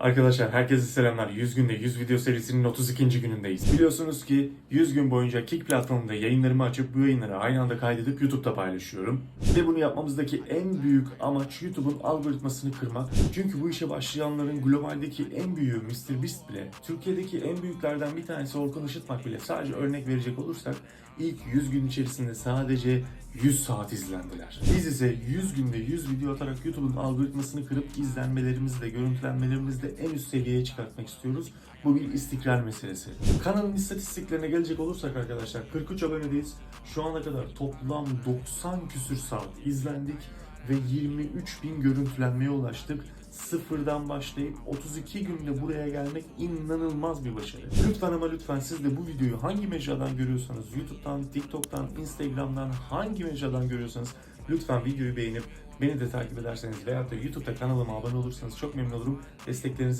Arkadaşlar herkese selamlar. 100 günde 100 video serisinin 32. günündeyiz. Biliyorsunuz ki 100 gün boyunca Kick platformunda yayınlarımı açıp bu yayınları aynı anda kaydedip YouTube'da paylaşıyorum. Ve bunu yapmamızdaki en büyük amaç YouTube'un algoritmasını kırmak. Çünkü bu işe başlayanların globaldeki en büyüğü MrBeast bile, Türkiye'deki en büyüklerden bir tanesi Orkun Işıtmak bile sadece örnek verecek olursak ilk 100 gün içerisinde sadece 100 saat izlendiler. Biz ise 100 günde 100 video atarak YouTube'un algoritmasını kırıp izlenmelerimizi de en üst seviyeye çıkartmak istiyoruz. Bu bir istikrar meselesi. Kanalın istatistiklerine gelecek olursak arkadaşlar 43 abonedeyiz. Şu ana kadar toplam 90 küsür saat izlendik ve 23 bin görüntülenmeye ulaştık. Sıfırdan başlayıp 32 günde buraya gelmek inanılmaz bir başarı. Lütfen ama lütfen siz de bu videoyu hangi mecradan görüyorsanız, YouTube'dan, TikTok'tan, Instagram'dan hangi mecradan görüyorsanız lütfen videoyu beğenip beni de takip ederseniz veyahut da YouTube'da kanalıma abone olursanız çok memnun olurum. Desteklerinizi